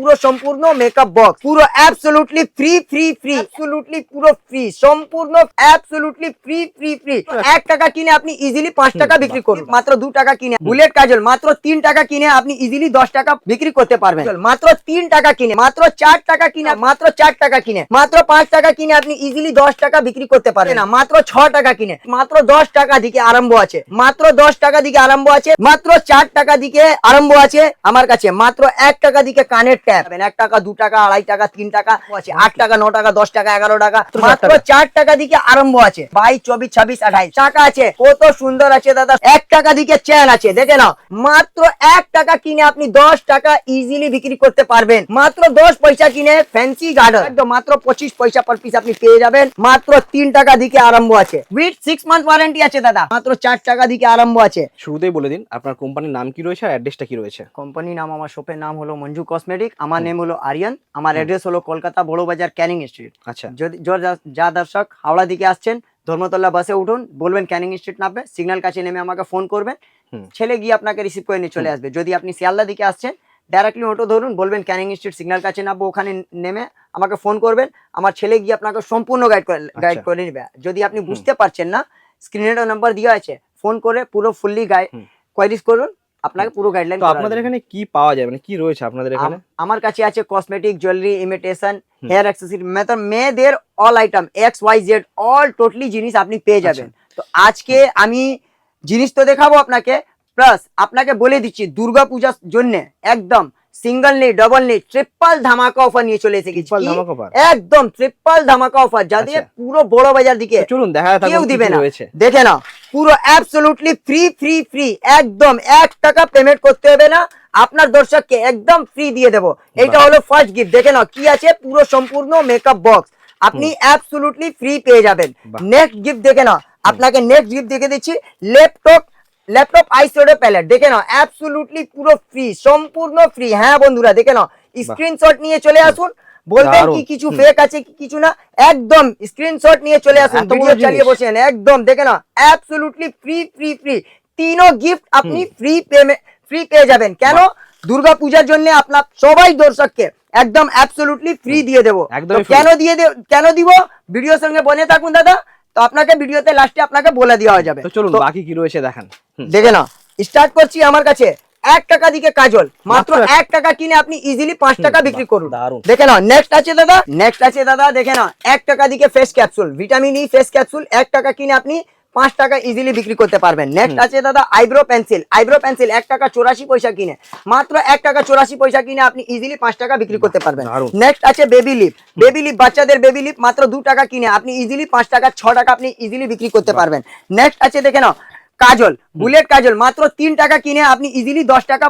পুরো সম্পূর্ণ makeup box পুরো absolutely free free free absolutely পুরো ফ্রি সম্পূর্ণ অ্যাবসলুটলি ফ্রি ফ্রি ফ্রি এক টাকা কিনে আপনি ইজিলি পাঁচ টাকা বিক্রি করুন মাত্র দু টাকা কিনে। বুলেট কাজল মাত্র তিন টাকা কিনে আপনি ইজিলি দশ টাকা বিক্রি করতে পারবেন। মাত্র তিন টাকা কিনে মাত্র চার টাকা কিনে মাত্র চার টাকা কিনে মাত্র পাঁচ টাকা কিনে আপনি ইজিলি দশ টাকা বিক্রি করতে পারবেন। না। মাত্র ছ টাকা কিনে মাত্র দশ টাকা দিকে আরম্ভ আছে। মাত্র দশ টাকা দিকে আরম্ভ আছে মাত্র চার টাকা দিকে আরম্ভ আছে আমার কাছে। মাত্র এক টাকা দিকে কানের ট্যাপ এক টাকা দু টাকা আড়াই টাকা তিন টাকা আছে। আট টাকা ন টাকা দশ টাকা এগারো টাকা মাত্র চার টাকা দিকে আরম্ভ আছে। বাইশ চব্বিশ ছাব্বিশ আঠাইশ। টাকা আছে কত সুন্দর আছে দাদা। এক টাকা দিকে চেন আছে দেখে নাও। মাত্র এক টাকা কিনে আপনি দশ টাকা ইজিলি বিক্রি করতে পারবেন। মাত্র দশ পয়সা কিনে ফ্যান্সি গার্ডেন একদম মাত্র পঁচিশ পয়সা পার পিস আপনি পেয়ে যাবেন। মাত্র তিন টাকা দিকে আরম্ভ আছে। উইথ সিক্স মান্থ ওয়ারেন্টি আছে দাদা। মাত্র চার টাকা দিকে আরম্ভ আছে। শুরুতেই বলে দিন আপনার কোম্পানির নাম কি রয়েছে আর অ্যাড্রেসটা কি রয়েছে? কোম্পানি নাম আমার শপের নাম হলো মঞ্জু কসমেটিক আমার নেম হলো আরিয়ান আমার অ্যাড্রেস হলো কলকাতা বড় বাজার ক্যানিং স্ট্রিট আচ্ছা। যদি যা- দর্শক হাওড়া দিকে আসছেন ধর্মতলা বাসে উঠুন বলবেন ক্যানিং স্ট্রিট নামবে সিগন্যাল কাছে নেমে আমাকে ফোন করবেন ছেলে গিয়ে আপনাকে রিসিভ করে নিয়ে চলে আসবে। যদি আপনি শিয়ালদা দিকে আসছেন ডাইরেক্টলি অটো ধরুন বলবেন ক্যানিং স্ট্রিট সিগন্যাল কাছে নামবো ওখানে নেমে আমাকে ফোন করবেন আমার ছেলে গিয়ে আপনাকে সম্পূর্ণ গাইড করে গাইড আচ্ছা। করে নেবে। যদি আপনি বুঝতে পারছেন না স্ক্রিনে নাম্বার দেওয়া আছে ফোন করে পুরো ফুললি গাইড। কোয়ারিজ করুন আপনাকে পুরো গাইডলাইন তো আপনাদের এখানে কি পাওয়া যায়? মানে কি রয়েছে আপনাদের এখানে? আমার কাছে আছে cosmetic jewellery imitation hair accessory মানে মেয়েদের all item X Y Z all totally জিনিস আপনি পেয়ে যাবেন। আচ্ছা। তো আজকে আমি জিনিস তো দেখাবো আপনাকে প্লাস আপনাকে বলে দিচ্ছি দুর্গা পূজার জন্য একদম। সিঙ্গেল নেই ডবল নেই ট্রিপল ধামাকা অফার নিয়ে চলে এসে গেছি? একদম ট্রিপল ধামাকা অফার যাতে আচ্ছা। পুরো বড় বাজার দিকে চলুন দেখা কেউ দিবে না। দেখে নাও পুরো অ্যাবসলুটলি ফ্রি ফ্রি ফ্রি একদম এক টাকা পেমেন্ট করতে হবে না। আপনার দর্শককে একদম ফ্রি দিয়ে দেবো। এটা হলো ফার্স্ট গিফট দেখে নাও কি আছে? পুরো সম্পূর্ণ মেকআপ বক্স আপনি অ্যাবসলুটলি ফ্রি পেয়ে যাবেন। নেক্সট গিফট দেখে নাও। আপনাকে নেক্সট গিফট দেখে দিচ্ছি। ল্যাপটপ ল্যাপটপ আইশ্যাডো প্যালেট দেখে নাও অ্যাবসলুটলি পুরো ফ্রি সম্পূর্ণ ফ্রি হ্যাঁ বন্ধুরা দেখে নাও স্ক্রিনশট নিয়ে চলে আসুন। বলবেন। কি কিছু ফেক আছে কি কিছু না একদম স্ক্রিনশট নিয়ে চলে আসুন ভিডিও চালিয়ে। বসেন একদম দেখে নাও অ্যাবসলুটলি ফ্রি ফ্রি ফ্রি তিনও গিফট আপনি ফ্রি পেমেন্ট ফ্রি পেয়ে যাবেন। কেন? দুর্গা পূজার জন্য আপনার সবাই দর্শককে একদম অ্যাবসলুটলি ফ্রি দিয়ে দেবো। কেন দিয়ে কেন দিব? ভিডিওর সঙ্গে বনে থাকুন দাদা। তো আপনাকে ভিডিওতে লাস্টে আপনাকে বলে দেওয়া যাবে। তো চলুন বাকি কি রয়েছে দেখান। দেখে না স্টার্ট করছি আমার কাছে এক টাকা দিকে কাজল। মাত্র এক- টাকা কিনে আপনি ইজিলি পাঁচ টাকা বিক্রি করুন। দেখে না নেক্সট আছে দাদা নেক্সট আছে দাদা দেখে না এক টাকা দিকে face capsule vitamin E face capsule এক টাকা কিনে আপনি পাঁচ টাকা ইজিলি বিক্রি করতে পারবেন। নেক্সট আছে দাদা আইব্রো পেন্সিল আইব্রো পেন্সিল এক টাকা চৌরাশি পয়সা কিনে। মাত্র এক টাকা চৌরাশি পয়সা কিনে আপনি ইজিলি পাঁচ টাকা বিক্রি করতে পারবেন। নেক্সট আছে বেবি লিপ বেবি লিপ বাচ্চাদের বেবি লিপ মাত্র দু টাকা কিনে। আপনি ইজিলি পাঁচ টাকা ছ টাকা আপনি ইজিলি বিক্রি করতে পারবেন। নেক্সট আছে দেখে নাও কাজল বুলেট কাজল মাত্র তিন টাকা কিনে আপনি ইজিলি দশ টাকা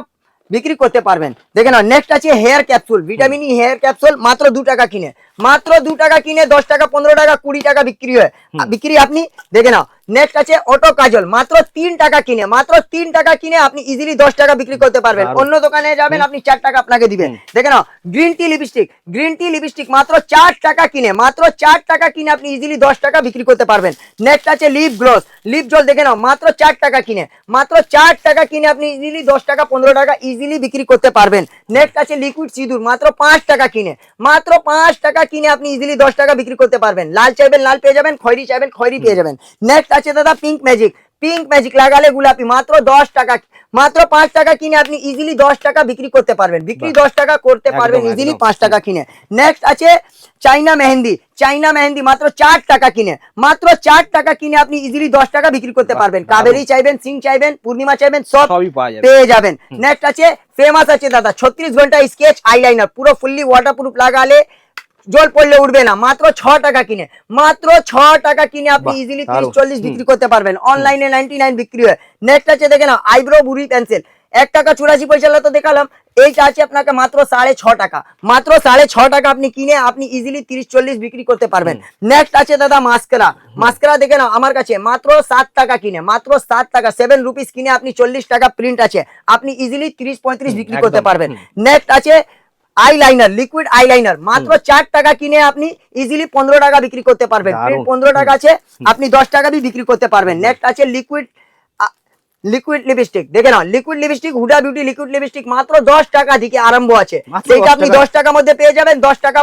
বিক্রি করতে পারবেন। দেখে নাও নেক্সট আছে hair capsule vitamin E hair capsule মাত্র দু টাকা কিনে। মাত্র দু টাকা কিনে দশ টাকা পনেরো টাকা কুড়ি টাকা বিক্রি হয়। বিক্রি আপনি দেখে নাও। নেক্সট আছে অটো কাজল। মাত্র তিন টাকা কিনে মাত্র তিন টাকা কিনে আপনি ইজিলি দশ টাকা বিক্রি করতে পারবেন। অন্য দোকানে যাবেন আপনি চার টাকা আপনাকে দিবেন। দেখে নাও green tea lipstick green tea lipstick মাত্র চার টাকা কিনে মাত্র চার টাকা কিনে আপনি ইজিলি দশ টাকা বিক্রি করতে পারবেন। নেক্সট আছে লিপ গ্লোস লিপ জল দেখে নাও মাত্র চার টাকা কিনে মাত্র চার টাকা কিনে আপনি ইজিলি দশ টাকা পনেরো টাকা ইজিলি বিক্রি করতে পারবেন। নেক্সট আছে লিকুইড সিঁদুর মাত্র পাঁচ টাকা কিনে মাত্র পাঁচ টাকা কিনে আপনি ইজিলি দশ টাকা বিক্রি করতে পারবেন। লাল চাইবেন লাল পেয়ে যাবেন খয়রি চাইবেন খয়রি পেয়ে যাবেন। নেক্সট আছে দাদা পিঙ্ক ম্যাজিক পিঙ্ক ম্যাজিক লাগালে গোলাপি মাত্র দশ টাকা মাত্র পাঁচ টাকা কিনে আপনি ইজিলি দশ টাকা বিক্রি করতে পারবেন। বিক্রি দশ টাকা করতে পারবেন ইজিলি পাঁচ টাকা কিনে। নেক্সট আছে চাইনা মেহেন্দি। চাইনা মেহেন্দি মাত্র চার টাকা কিনে। মাত্র চার টাকা কিনে আপনি ইজিলি দশ টাকা বিক্রি করতে পারবেন। কাবেরি চাইবেন সিং চাইবেন পূর্ণিমা চাইবেন সব পেয়ে যাবেন। নেক্সট আছে ফেমাস আছে দাদা ছত্রিশ ঘণ্টা স্কেচ আইলাইনার পুরো ফুললি ওয়াটারপ্রুফ লাগালে জল পড়লে উঠবে না মাত্র ছ টাকা কিনে মাত্র ছ টাকা কিনে আপনি ইজিলি। তিরিশ চল্লিশ বিক্রি করতে পারবেন। অনলাইনে নাইনটি নাইন বিক্রি হয়। নেক্সট আছে দেখে না আইব্রো বুড়ি পেন্সিল এক টাকা চুরাশি পয়সা তো দেখালাম এইটা আছে আপনাকে মাত্র সাড়ে ছ টাকা। মাত্র সাড়ে ছ টাকা আপনি কিনে আপনি ইজিলি তিরিশ চল্লিশ বিক্রি করতে পারবেন। নেক্সট আছে দাদা মাস্করা মাস্করা দেখে না আমার কাছে মাত্র সাত টাকা কিনে মাত্র সাত টাকা সেভেন রুপিস কিনে আপনি চল্লিশ টাকা প্রিন্ট আছে। আপনি ইজিলি তিরিশ পঁয়ত্রিশ বিক্রি করতে পারবেন। নেক্সট আছে আইলাইনার লিকুইড আইলাইনার মাত্র চার টাকা কিনে আপনি ইজিলি পনেরো টাকা বিক্রি করতে পারবেন। পনেরো টাকা আছে আপনি দশ টাকা দিয়ে বিক্রি করতে পারবেন। নেক্সট আছে লিকুইড লিকুইড লিপস্টিক দেখে নাও liquid lipstick Huda Beauty liquid lipstick মাত্র দশ টাকা থেকে আরম্ভ আছে। সেইটা 10 আপনি দশ টাকার মধ্যে পেয়ে যাবেন দশ টাকা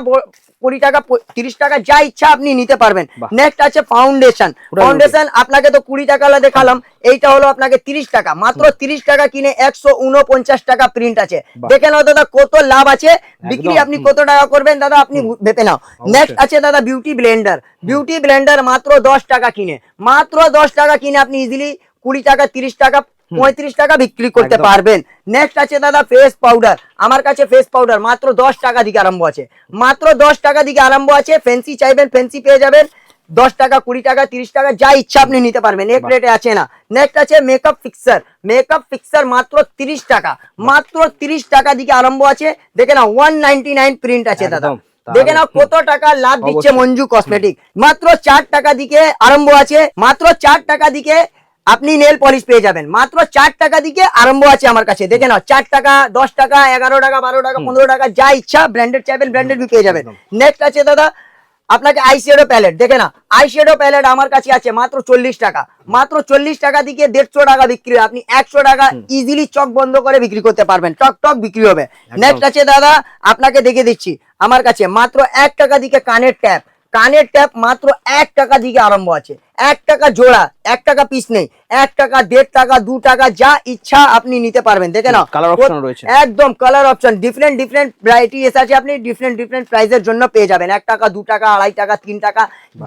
কুড়ি টাকা তিরিশ টাকা যা ইচ্ছা আপনি নিতে পারবেন। নেক্সট আছে ফাউন্ডেশন ফাউন্ডেশন আপনাকে তো কুড়ি টাকা লা দেখালাম এইটা হলো আপনাকে তিরিশ টাকা। মাত্র তিরিশ টাকা কিনে একশো উনপঞ্চাশ টাকা প্রিন্ট আছে। দেখে নাও দাদা কত লাভ আছে। বিক্রি আপনি কত টাকা করবেন দাদা আপনি ভেবে নাও। নেক্সট আছে দাদা বিউটি ব্লেন্ডার বিউটি ব্লেন্ডার মাত্র দশ টাকা কিনে। মাত্র দশ টাকা কিনে আপনি ইজিলি কুড়ি টাকা তিরিশ টাকা পঁয়ত্রিশ টাকা বিক্রি করতে পারবেন। নেক্সট আছে দাদা ফেস পাউডার আমার কাছে ফেস পাউডার মাত্র দশ টাকা দিকে আরম্ভ আছে। মাত্র দশ টাকা দিকে আরম্ভ আছে। ফেন্সি চাইবেন ফেন্সি পেয়ে যাবেন। দশ টাকা কুড়ি টাকা তিরিশ টাকা যা ইচ্ছা আপনি নিতে পারবেন। এক রেটে আছে না। নেক্সট আছে মেকআপ ফিক্সার মেকআপ ফিক্সার মাত্র তিরিশ টাকা। মাত্র তিরিশ টাকা দিকে আরম্ভ আছে। দেখে না ওয়ান নাইনটি নাইন প্রিন্ট আছে দাদা। দেখে না দারুণ। কত টাকা লাভ দিচ্ছে মঞ্জু কসমেটিক মাত্র চার টাকা দিকে আরম্ভ আছে। মাত্র চার টাকা দিকে আপনি নেল পলিশ পেয়ে যাবেন। মাত্র চার টাকা দিকে আরম্ভ আছে আমার কাছে। দেখে নাও চার টাকা দশ টাকা এগারো টাকা বারো টাকা পনেরো টাকা যা ইচ্ছা ব্র্যান্ডেড চাইবেন ব্র্যান্ডেড পেয়ে যাবেন। নেক্সট আছে দাদা আপনাকে আইশ্যাডো প্যালেট দেখে না আইশ্যাডো প্যালেট আমার কাছে আছে মাত্র চল্লিশ টাকা। মাত্র চল্লিশ টাকা দিকে দেড়শো টাকা বিক্রি হয়। আপনি একশো টাকা ইজিলি চক বন্ধ করে বিক্রি করতে পারবেন। টক টক বিক্রি হবে। নেক্সট আছে দাদা আপনাকে দেখে দিচ্ছি। আমার কাছে মাত্র এক টাকা দিকে কানের ট্যাপ কানের ট্যাপ মাত্র এক টাকা দিকে আরম্ভ আছে। এক টাকা জোড়া এক টাকা পিস নেই। এক টাকা দেড় টাকা দু টাকা যা ইচ্ছা আপনি নিতে পারবেন। দেখে নাও। কালার অপশন রয়েছে। একদম colour option different different varieties এসে আছে আপনি। ডিফারেন্ট ডিফারেন্ট প্রাইসের জন্য পেয়ে যাবেন। এক টাকা দু টাকা আড়াই টাকা তিন টাকা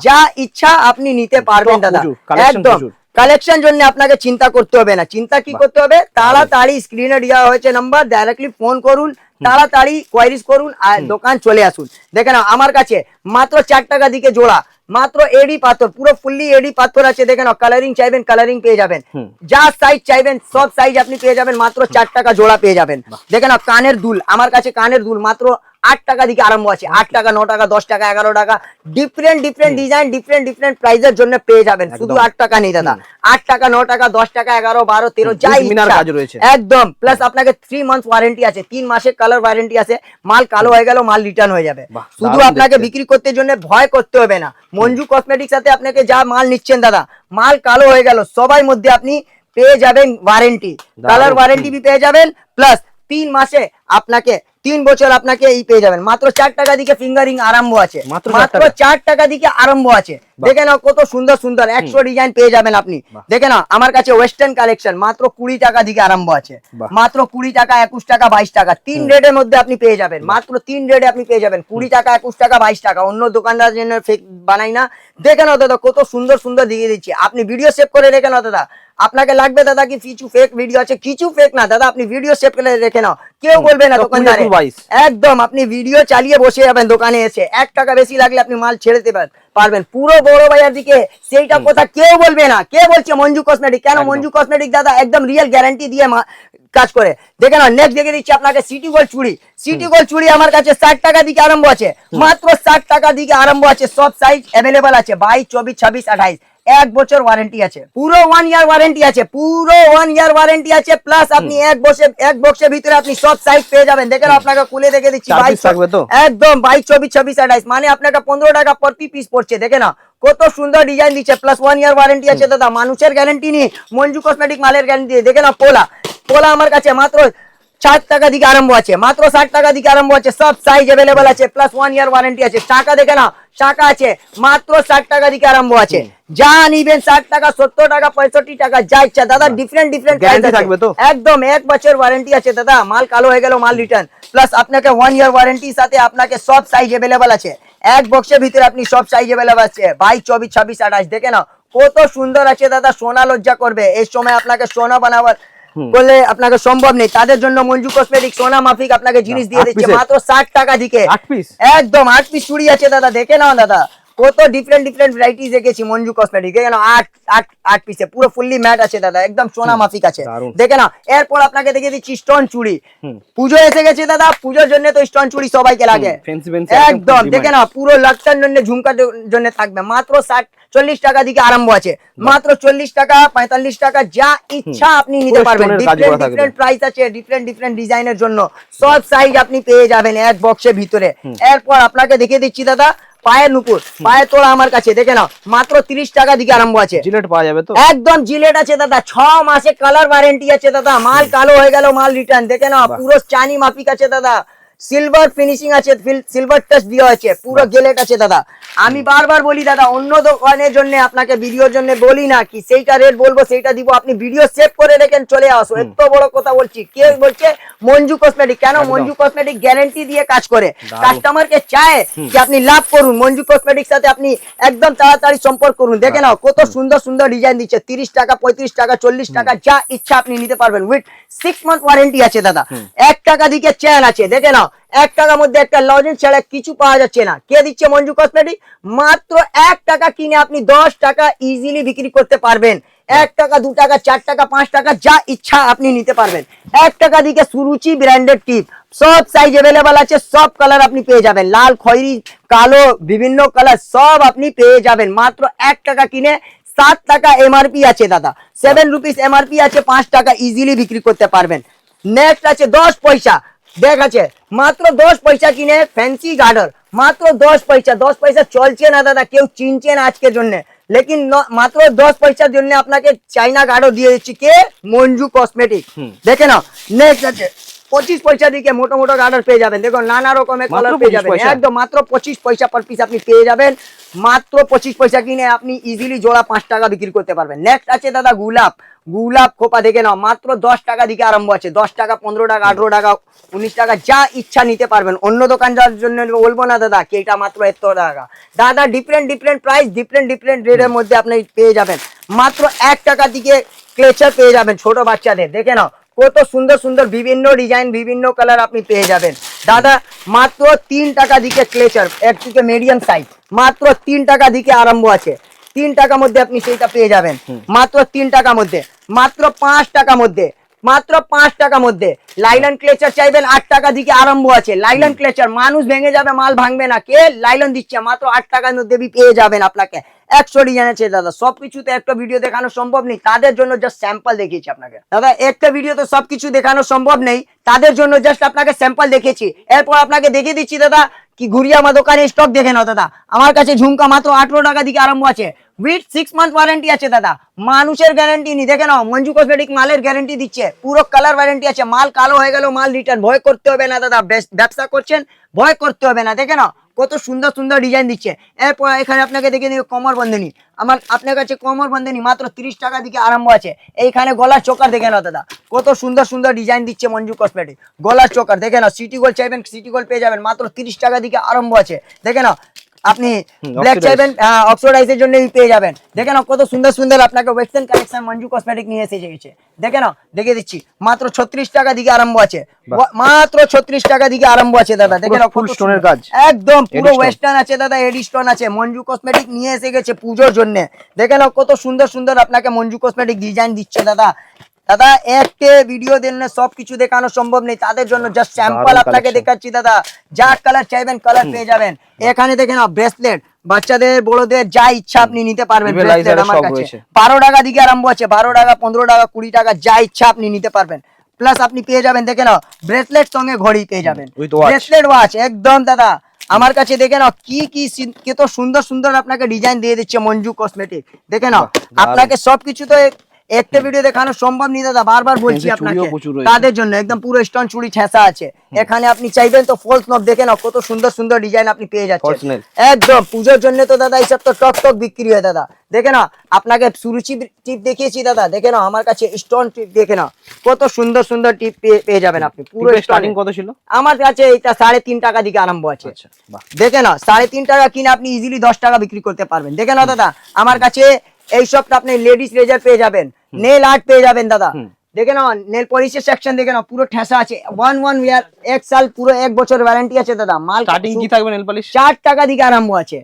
যা ইচ্ছা আপনি নিতে পারবেন দাদা। একদম। কালেকশন জন্য আপনাকে চিন্তা করতে হবে না। চিন্তা কি করতে হবে? তাড়াতাড়ি স্ক্রিনে দেওয়া হয়েছে নাম্বার ডাইরেক্টলি ফোন করুন তাড়াতাড়ি কোয়ারিজ করুন আর দোকান চলে আসুন। দেখে নাও আমার কাছে মাত্র চার টাকা দিকে জোড়া মাত্র এডি পাথর পুরো ফুললি এডি পাথর আছে দেখে নাও কালারিং চাইবেন কালারিং পেয়ে যাবেন। যা সাইজ চাইবেন সব সাইজ আপনি পেয়ে যাবেন মাত্র চার টাকা জোড়া পেয়ে যাবেন। দেখে নাও কানের দুল আমার কাছে কানের দুল মাত্র আট টাকা দিকে আরম্ভ আছে। আট টাকা ন টাকা দশ টাকা এগারো টাকা। Different different design different different প্রাইসের জন্য পেয়ে যাবেন। শুধু আট টাকা নেই দাদা। আট টাকা ন টাকা দশ টাকা এগারো বারো তেরো যা With মিনার ইচ্ছা। কাজ রয়েছে। একদম। প্লাস আপনাকে থ্রি মান্থ ওয়ারেন্টি আছে। তিন মাসের কালার ওয়ারেন্টি আছে। মাল কালো হয়ে গেল মাল রিটার্ন হয়ে যাবে। শুধু আপনাকে বিক্রি করতে জন্য ভয় করতে হবে না। মঞ্জু কসমেটিক সাথে আপনাকে যা মাল নিচ্ছেন দাদা মাল কালো হয়ে গেল। সবাই মধ্যে আপনি পেয়ে যাবেন ওয়ারেন্টি কালার ওয়ারেন্টি পেয়ে যাবেন। প্লাস তিন মাসে আপনাকে তিন বছর আপনাকে এই পেয়ে যাবেন। মাত্র চার টাকা দিকে ফিঙ্গারিং আরম্ভ আছে। মাত্র চার টাকা দিকে আরম্ভ আছে। দেখে নাও কত সুন্দর সুন্দর। একশো ডিজাইন পেয়ে যাবেন আপনি। দেখে নাও আমার কাছে ওয়েস্টার্ন কালেকশন মাত্র কুড়ি টাকা দিকে আরম্ভ আছে। মাত্র কুড়ি টাকা একুশ টাকা বাইশ টাকা। তিন রেটের মধ্যে আপনি পেয়ে যাবেন। মাত্র তিন রেটে আপনি পেয়ে যাবেন। কুড়ি টাকা একুশ টাকা বাইশ টাকা। অন্য দোকানদার জন্য বানাই না। দেখে নাও দাদা কত সুন্দর সুন্দর দিয়ে দিচ্ছি। আপনি ভিডিও সেভ করে রেখে নাও দাদা। আপনাকে লাগবে দাদা কি কিছু ফেক ভিডিও আছে? কিছু ফেক না। দাদা আপনি ভিডিও সেভ করে রেখে নাও। কেউ বলবে না দোকানদারে। একদম আপনি ভিডিও চালিয়ে বসে যাবেন দোকানে এসে। এক টাকা বেশি লাগলে আপনি মাল ছেড়ে দিতে পার- পারবেন। পুরো বড় বাজার দিকে সেইটা কথা কেউ বলবে না। কে বলছে মঞ্জু কসমেটিক কেন মঞ্জু কসমেটিক দাদা একদম রিয়েল গ্যারান্টি দিয়ে কাজ করে। দেখে না নেক্সট দেখে দিচ্ছি আপনাকে সিটি গোল চুড়ি। সিটি গোল চুড়ি আমার কাছে ষাট টাকা দিকে আরম্ভ আছে। মাত্র ষাট টাকা দিকে আরম্ভ আছে। সব সাইজ অ্যাভেলেবল আছে। বাইশ চব্বিশ ছাব্বিশ আঠাইশ। এক বছর ওয়ারেন্টি আছে। পুরো ওয়ান ইয়ার ওয়ারেন্টি আছে পুরো ওয়ান ইয়ার ওয়ারেন্টি আছে প্লাস আপনি এক বসে এক বক্সের ভিতরে আপনি সব সাইজ পেয়ে যাবেন। দেখেন আপনাকে খুলে দেখে দিচ্ছি? একদম বাইশ চব্বিশ ছাব্বিশ আঠাইশ মানে আপনাকে পনেরো টাকা প্রতি পিস পড়ছে দেখে না কত সুন্দর ডিজাইন দিচ্ছে প্লাস ওয়ান ইয়ার ওয়ারেন্টি আছে দাদা। মানুষের গ্যারেন্টি নিয়ে মঞ্জু কসমেটিক মালের গ্যারেন্টি দেখে না পোলা পোলা আমার কাছে মাত্র ষাট টাকা দিকে আরম্ভ আছে মাত্র ষাট টাকা দিকে আরম্ভ আছে সব সাইজ অ্যাভেলেবল আছে প্লাস ওয়ান ইয়ার ওয়ারেন্টি আছে। টাকা দেখে না টাকা আছে মাত্র ষাট টাকা দিকে আরম্ভ আছে। যা নিবেন ষাট টাকা সত্তর টাকা পঁয়ষট্টি টাকা যা ইচ্ছা। দাদা ডিফারেন্ট ডিফারেন্ট থাকবে তো? একদম এক বছর ওয়ারেন্টি আছে দাদা। মাল কালো হয়ে গেল মাল রিটার্ন প্লাস আপনাকে ওয়ান ইয়ার ওয়ারেন্টির সাথে আপনাকে সব সাইজ অ্যাভেলেবল আছে। এক বক্সের ভিতরে আপনি সব সাইজ অ্যাভেলেবল আছে। বাইশ চব্বিশ ছাব্বিশ আঠাশ দেখে না কত সুন্দর আছে দাদা সোনা লজ্জা করবে। এই সময় আপনাকে সোনা বানাবার বলে আপনাকে সম্ভব নেই। তাদের জন্য মঞ্জু কসমেটিক সোনা মাফিক আপনাকে জিনিস দিয়ে দিচ্ছে। মাত্র ষাট টাকা দিকে। আট পিস একদম আট পিস চুড়ি আছে দাদা দেখে নাও দাদা। কত ডিফারেন্ট ডিফারেন্ট ভ্যারাইটিস দেখেছি মঞ্জু কসমেটিক দেখে নাও আট আট আট পিসে পুরো ফুললি ম্যাট আছে দাদা একদম সোনা মাফিক আছে। দেখে নাও এরপর আপনাকে দেখে দিচ্ছি স্টোন চুড়ি। পুজো এসে গেছে দাদা পুজোর জন্য তো স্টোন চুড়ি সবাইকে লাগে। একদম দেখে নাও পুরো লাক্সার জন্য ঝুমকার জন্য থাকবে। মাত্র ষাট চল্লিশ টাকা দিকে আরম্ভ আছে। মাত্র চল্লিশ টাকা পঁয়তাল্লিশ টাকা যা ইচ্ছা আপনি নিতে পারবেন। ডিফারেন্ট ডিফারেন্ট প্রাইস আছে ডিফারেন্ট ডিফারেন্ট ডিজাইনের জন্য। সব সাইজ আপনি পেয়ে যাবেন এক বক্সের ভিতরে। এরপর আপনাকে দেখে দিচ্ছি দাদা পায়ের নুপুর পায়ের তোরা আমার কাছে দেখে নাও মাত্র তিরিশ টাকা দিকে আরম্ভ আছে। জিলেট পাওয়া যাবে তো? একদম জিলেট আছে দাদা ছ মাসে কালার ওয়ারেন্টি আছে দাদা মাল কালো হয়ে গেল মাল রিটার্ন দেখে নাও পুরো চানি মাফিক আছে দাদা। সিলভার ফিনিশিং আছে সিলভার টাচ দেওয়া আছে পুরো গেলেট আছে দাদা। আমি বারবার বলি দাদা অন্য দোকানের জন্য আপনাকে ভিডিওর জন্য বলি না কি সেইটা রেট বলব সেইটা দিব। আপনি ভিডিও সেভ করে রেখেন চলে আসো। এত বড় কথা বলছি। কে বলছে? মঞ্জু কসমেটিক কেন? মঞ্জু কসমেটিক গ্যারান্টি দিয়ে কাজ করে। কাস্টমারকে চায় যে আপনি লাভ করুন। মঞ্জু কসমেটিক সাথে আপনি একদম তাড়াতাড়ি সম্পর্ক করুন। দেখে নাও কত সুন্দর সুন্দর ডিজাইন দিচ্ছে। তিরিশ টাকা পঁয়ত্রিশ টাকা চল্লিশ টাকা যা ইচ্ছা আপনি নিতে পারবেন। উইথ সিক্স মান্থ ওয়ারেন্টি আছে দাদা। এক টাকা দিকে চেন আছে। দেখে নাও এক টাকার মধ্যে একটা লজেন্স ছাড়া কিছু পাওয়া যাচ্ছে না। কে দিচ্ছে মঞ্জু কসমেটিক? মাত্র এক টাকা কিনে আপনি দশ টাকা ইজিলি বিক্রি করতে পারবেন। এক টাকা, দু টাকা, চার টাকা, পাঁচ টাকা, যা ইচ্ছা আপনি নিতে পারবেন। এক টাকা দিকে সুরুচি ব্র্যান্ডেড টিপ সব সাইজ অ্যাভেলেবল আছে, সব কালার আপনি পেয়ে যাবেন। লাল, খয়েরি, কালো, বিভিন্ন কালার সব আপনি পেয়ে যাবেন। মাত্র এক টাকা কিনে সাত টাকা এমআরপি আছে দাদা। সেভেন রুপিস এমআরপি আছে, পাঁচ টাকা ইজিলি বিক্রি করতে পারবেন। নেক্সট আছে দশ পয়সা। দেখ আছে মাত্র দশ পয়সা কিনে ফ্যান্সি গার্ডার মাত্র দশ পয়সা দশ পয়সা চলছে না দাদা কেউ চিনছে না আজকের জন্য। লেকিন মাত্র দশ পয়সার জন্য আপনাকে চাইনা গার্ডও দিয়ে দিচ্ছি কে? মঞ্জু কসমেটিক দেখে নাও। নেক্সট আছে। পঁচিশ পয়সা দিকে মোটো মোটো গার্ডার পেয়ে যাবেন? দেখুন নানা রকমের কালার পেয়ে যাবেন। একদম মাত্র পঁচিশ পয়সা পার পিস আপনি পেয়ে যাবেন। মাত্র পঁচিশ পয়সা কিনে আপনি ইজিলি জোড়া পাঁচ টাকা বিক্রি করতে পারবেন। নেক্সট আছে দাদা গুলাব গুলাব খোপা দেখে নাও মাত্র দশ টাকা দিকে আরম্ভ আছে। দশ টাকা পনেরো টাকা আঠেরো টাকা উনিশ টাকা যা ইচ্ছা নিতে পারবেন। অন্য দোকান যাওয়ার জন্য বলব না দাদা কি এটা মাত্র এত টাকা। দাদা different different price different different রেটের মধ্যে আপনি পেয়ে যাবেন। মাত্র এক টাকা দিকে ক্লেচার পেয়ে যাবেন ছোট বাচ্চাদের। দেখে নাও কত সুন্দর সুন্দর বিভিন্ন ডিজাইন বিভিন্ন কালার আপনি পেয়ে যাবেন। দাদা মাত্র তিন টাকা দিকে ক্লেচার এক দিকে মিডিয়াম সাইজ মাত্র তিন টাকা দিকে আরম্ভ আছে। তিন টাকা মধ্যে আপনি সেইটা পেয়ে যাবেন। মাত্র তিন টাকা মধ্যে। মাত্র পাঁচ টাকা মধ্যে। মাত্র পাঁচ টাকা মধ্যে। লাইলন ক্লেচার চাইবেন আট টাকা দিকে আরম্ভ আছে। লাইলন ক্লেচার মানুষ ভেঙে যাবে মাল ভাঙবে না। কে? লাইলন দিচ্ছে। মাত্র আট টাকার মধ্যে পেয়ে যাবেন আপনাকে। একশো ডিজাইন আছে দাদা সব কিছুতে একটা ভিডিও দেখানো সম্ভব নেই। তাদের জন্য জাস্ট স্যাম্পল দেখিয়েছি আপনাকে। দাদা, একটা ভিডিও তো সবকিছু দেখানো সম্ভব নেই। তাদের জন্য জাস্ট আপনাকে স্যাম্পল দেখেছি এরপর আপনাকে দেখিয়ে দিচ্ছি, দাদা, কি ঘুরিয়ে আমার দোকানে স্টক দেখে নাও, দাদা। আমার কাছে ঝুমকা মাত্র আঠেরো টাকা দিকে আরম্ভ আছে। উইথ সিক্স মান্থ ওয়ারেন্টি আছে, দাদা। মানুষের গ্যারেন্টি নি দেখে নাও, মঞ্জু কসমেটিক মালের গ্যারেন্টি দিচ্ছে। পুরো কালার ওয়ারেন্টি আছে। মাল কালো হয়ে গেল, মাল রিটার্ন ভয় করতে হবে না, দাদা। বেস- ব্যবসা করছেন, ভয় করতে হবে না। দেখে নাও কত সুন্দর সুন্দর ডিজাইন দিচ্ছে। এরপর এখানে আপনাকে দেখে নিবে কমর বন্ধনী। আমার আপনার কাছে কমর বন্ধনী মাত্র তিরিশ টাকা দিকে আরম্ভ আছে। এইখানে গলার চোকার দেখে নাও দাদা। কত সুন্দর সুন্দর ডিজাইন দিচ্ছে মঞ্জু কসমেটিক গলার চোকার, দেখে নাও সিটি গোল্ড চাইবেন সিটি গোল্ড পেয়ে যাবেন, মাত্র তিরিশ টাকা দিকে আরম্ভ আছে। দেখে নাও আপনি ব্ল্যাক। চাইবেন অক্সিডাইজের জন্য পেয়ে যাবেন। দেখেন কত সুন্দর সুন্দর আপনাকে ওয়েস্টার্ন কালেকশন মঞ্জু কসমেটিক নিয়ে এসে গেছে। দেখে নাও দেখে দিচ্ছি। মাত্র ছত্রিশ টাকা দিকে আরম্ভ আছে। মাত্র ছত্রিশ টাকা দিকে আরম্ভ আছে দাদা। দেখে পুরো নাও full কত stone এর সুন্দর। কাজ। একদম পুরো ওয়েস্টার্ন আছে দাদা এডি স্টোন আছে। মঞ্জু কসমেটিক নিয়ে এসে গেছে পুজোর জন্য। দেখে নাও কত সুন্দর সুন্দর আপনাকে মঞ্জু কসমেটিক ডিজাইন দিচ্ছে দাদা। দাদা একটা ভিডিও দিন সব কিছু দেখানো সম্ভব নেই। তাদের জন্য জাস্ট স্যাম্পল আপনাকে দেখাচ্ছি দাদা। যা কালার চাইবেন কালার পেয়ে যাবেন। এখানে দেখে নাও ব্রেসলেট বাচ্চাদের বড়দের যা ইচ্ছা আপনি নিতে পারবেন laser আমার কাছে। বারো টাকা দিকে আরম্ভ আছে বারো টাকা পনেরো টাকা কুড়ি টাকা যা ইচ্ছা আপনি নিতে পারবেন। প্লাস আপনি পেয়ে যাবেন দেখে নাও ব্রেসলেট সঙ্গে ঘড়ি পেয়ে যাবেন। ব্রেসলেট ওয়াচ একদম দাদা। আমার কাছে দেখে নাও কি কি কত সুন্দর সুন্দর আপনাকে ডিজাইন দিয়ে দিচ্ছে মঞ্জু কসমেটিক দেখে নাও আপনাকে সবকিছু তো একটা ভিডিও দেখানো সম্ভব নেই দাদা বারবার বলছি আপনাকে। তাদের জন্য একদম পুরো স্টোন চুড়ি ঠেসা আছে। এখানে আপনি চাইবেন তো ফলস নব দেখে নাও কত সুন্দর সুন্দর ডিজাইন আপনি পেয়ে যাচ্ছেন। একদম পুজোর জন্য তো দাদা এইসব তো টক টক বিক্রি হয় দাদা। দেখে না আপনাকে সুরুচি টিপ দেখিয়েছি দাদা দেখে নাও আমার কাছে স্টোন টিপ দেখে নাও। কত সুন্দর সুন্দর টিপ পেয়ে যাবেন আপনি পুরো স্টার্টিং কত ছিল? আমার কাছে এটা সাড়ে তিন টাকা দিকে আরম্ভ আছে। আচ্ছা দেখে নাও সাড়ে তিন টাকা কিনে আপনি ইজিলি দশ টাকা বিক্রি করতে পারবেন। দেখে নাও দাদা আমার কাছে এই সবটা আপনি লেডিস রেজার পেয়ে যাবেন। নেল আর্ট পেয়ে যাবেন দাদা। দেখে নাও নেল পলিশের সেকশন দেখে নাও পুরো ঠেসা আছে। ওয়ান ওয়ান ইয়ার এক সাল পুরো এক বছর ওয়ারেন্টি আছে দাদা। মাল স্টার্টিং কি থাকবে নেল পালিশ? চার টাকা দিকে আরম্ভ আছে?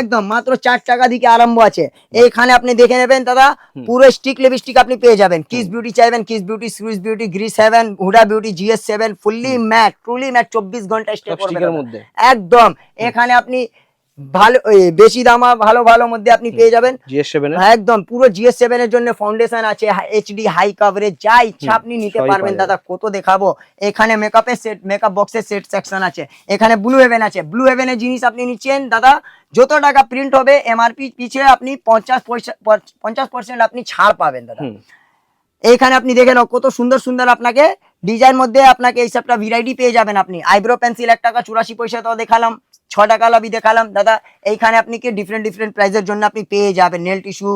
একদম মাত্র চার টাকা দিকে আরম্ভ আছে। এইখানে আপনি দেখে নেবেন দাদা পুরো স্টিক লিপস্টিক আপনি পেয়ে যাবেন। কিস বিউটি চাইবেন Kiss Beauty Swiss Beauty Gree seven Huda Beauty GS seven fully matte truly matte চব্বিশ ঘণ্টা স্টে করবে। একদম। এখানে আপনি ভালো বেশি দামা ভালো ভালো মধ্যে আপনি পেয়ে যাবেন। জিএস সেভেন একদম পুরো জিএস সেভেন এর জন্য ফাউন্ডেশন আছে এইচডি হাই কভারেজ যা ইচ্ছা আপনি নিতে পারবেন দাদা কত দেখাবো? এখানে মেকআপের সেট মেকআপ বক্সের সেট সেকশন আছে এখানে ব্লু হেভেন আছে। ব্লু হেভেনের জিনিস আপনি নিচ্ছেন দাদা যত টাকা প্রিন্ট হবে এমআরপি পিছিয়ে আপনি পঞ্চাশ পঞ্চাশ পার্সেন্ট আপনি ছাড় পাবেন দাদা। এইখানে আপনি দেখে নাও কত সুন্দর সুন্দর আপনাকে ডিজাইন মধ্যে আপনাকে এই সবটা ভ্যারাইটি পেয়ে যাবেন আপনি। আইব্রো পেন্সিল এক টাকা চুরাশি পয়সা তো দেখালাম। ছ টাকা লাভি দেখালাম। দাদা এইখানে আপনি কি ডিফারেন্ট ডিফারেন্ট প্রাইসের জন্য আপনি পেয়ে যাবেন। Nail tissue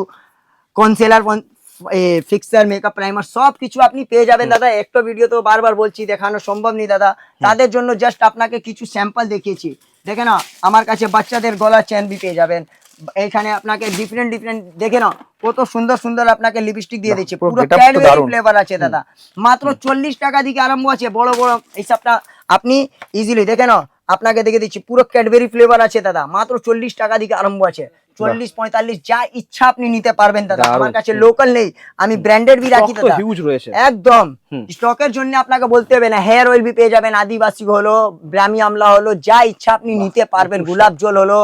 concealer fixer makeup primer সব কিছু আপনি পেয়ে যাবেন। দাদা একটা ভিডিও তো বারবার বলছি দেখানো সম্ভব নেই দাদা। তাদের জন্য জাস্ট আপনাকে কিছু স্যাম্পল দেখিয়েছি। দেখে না আমার কাছে বাচ্চাদের গলার চেন বি পেয়ে যাবেন। এইখানে আপনাকে ডিফারেন্ট ডিফারেন্ট দেখে না কত সুন্দর সুন্দর আপনাকে লিপস্টিক দিয়ে দিচ্ছে পুরো পুরো ক্যাডবেরি ফ্লেভার আছে দাদা। মাত্র চল্লিশ টাকা দিকে আরম্ভ আছে বড় বড় এইসবটা আপনি ইজিলি দেখে নাও। আপনাকে দেখে দিচ্ছি পুরো ক্যাডবেরি ফ্লেভার আছে দাদা মাত্র চল্লিশ টাকা দিকে আরম্ভ আছে। চল্লিশ পঁয়তাল্লিশ যা ইচ্ছা আপনি নিতে পারবেন দাদা আমার কাছে লোকাল নেই আমি ব্র্যান্ডেড বি রাখি দাদা। একদম। স্টকের জন্য আপনাকে বলতে হবে না হেয়ার অয়েল বি পেয়ে যাবেন আদিবাসী হলো ব্রাহ্মী আমলা হলো যা ইচ্ছা আপনি নিতে পারবেন গোলাপ জল হলো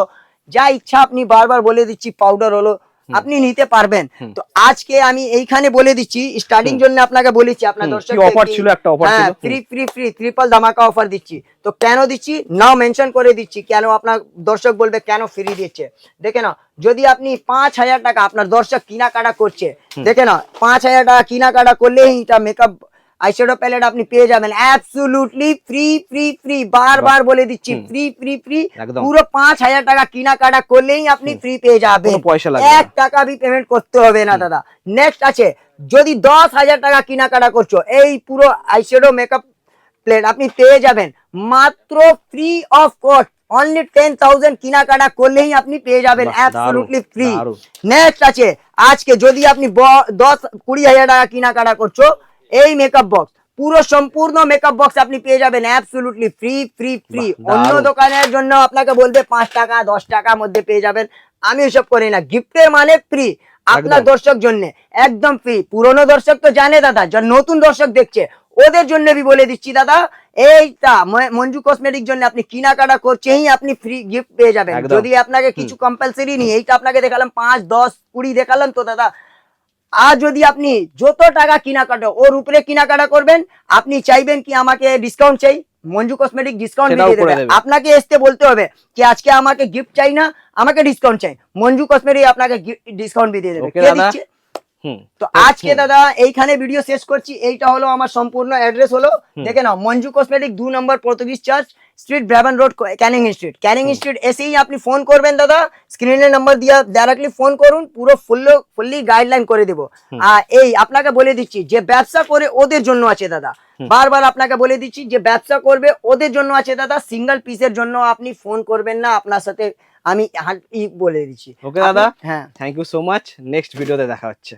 যা ইচ্ছা আপনি বারবার বলে দিচ্ছি পাউডার হলো আপনি নিতে পারবেন। তো আজকে আমি এইখানে বলে দিচ্ছি স্টার্টিং জন্য আপনাকে বলেছি আপনার দর্শক অফার ছিল? একটা অফার ছিল। ফ্রি ফ্রি ফ্রি ট্রিপল ধামাকা অফার দিচ্ছি। তো কেন দিচ্ছি? নাও মেনশন করে দিচ্ছি কেন আপনার দর্শক বলবে কেন ফ্রি দিচ্ছে? দেখে না যদি আপনি পাঁচ হাজার টাকা আপনার দর্শক কিনাকাটা করছে দেখে না পাঁচ হাজার টাকা কেনাকাটা করলেই এটা মেকআপ আইশ্যাডো প্যালেট আপনি পেয়ে যাবেন। অ্যাবসুলুটলি ফ্রি ফ্রি ফ্রি বারবার বলে দিচ্ছি ফ্রি ফ্রি ফ্রি পুরো পাঁচ হাজার টাকা কেনাকাটা করলেই আপনি ফ্রি পেয়ে যাবেন। কোনো পয়সা। এক টাকা বি পেমেন্ট করতে হবে না দাদা। নেক্সট আছে যদি দশ হাজার টাকা কেনাকাটা করছ এই পুরো আইশ্যাডো মেকআপ প্লেট আপনি পেয়ে যাবেন। মাত্র free of cost only ten thousand কেনাকাটা করলেই আপনি পেয়ে যাবেন। অ্যাবসলুটলি ফ্রি নেক্সট আছে আজকে যদি আপনি দশ কুড়ি হাজার টাকা কেনাকাটা করছ এই মেকআপ বক্স পুরো সম্পূর্ণ মেকআপ বক্স আপনি পেয়ে যাবেন অ্যাবসলুটলি ফ্রি ফ্রি ফ্রি অন্য দোকানের জন্য আপনাকে বলবে পাঁচ টাকা দশ টাকার মধ্যে পেয়ে যাবেন। আমি এসব করি না গিফটের মানে ফ্রি আপনার দর্শক জন্য একদম ফ্রি পুরনো দর্শক তো জানে দাদা যারা নতুন দর্শক দেখছে ওদের জন্য আমি বলে দিচ্ছি দাদা এইটা মঞ্জু কসমেটিক জন্য আপনি কেনাকাটা করছেই আপনি ফ্রি গিফট পেয়ে যাবেন। যদি আপনাকে কিছু কম্পালসারি নেই এইটা আপনাকে দেখালাম পাঁচ দশ কুড়ি দেখালাম তো দাদা আর যদি আপনি যত টাকা কেনাকাটা ওর উপরে কেনাকাটা করবেন আপনি চাইবেন কি আমাকে ডিসকাউন্ট চাই? মঞ্জু কসমেটিক ডিসকাউন্ট দিয়ে দেবে। আপনাকে এসতে বলতে হবে কি আজকে আমাকে গিফট চাই না আমাকে ডিসকাউন্ট চাই। মঞ্জু কসমেটিক আপনাকে ডিসকাউন্ট দিয়ে দেবে। কে দিচ্ছে? তো আজকে দাদা এইখানে ভিডিও শেষ করছি। এইটা হলো আমার সম্পূর্ণ অ্যাড্রেস হলো। দেখে নাও মঞ্জু কসমেটিক দু number Portuguese church street Brabourne road Canning street Canning street এসেই আপনি ফোন করবেন দাদা। স্ক্রিনের নাম্বার দিয়ে ডাইরেক্টলি ফোন করুন পুরো ফুল ফুললি গাইডলাইন করে দেবো। আর এই আপনাকে বলে দিচ্ছি যে ব্যবসা করে ওদের জন্য আছে দাদা। বারবার আপনাকে বলে দিচ্ছি যে ব্যবসা করবে ওদের জন্য আছে দাদা। সিঙ্গেল পিসের জন্য আপনি ফোন করবেন না আপনার সাথে আমি বলে দিচ্ছি। ওকে দাদা। হ্যাঁ। Thank you so much next ভিডিওতে দেখা হচ্ছে।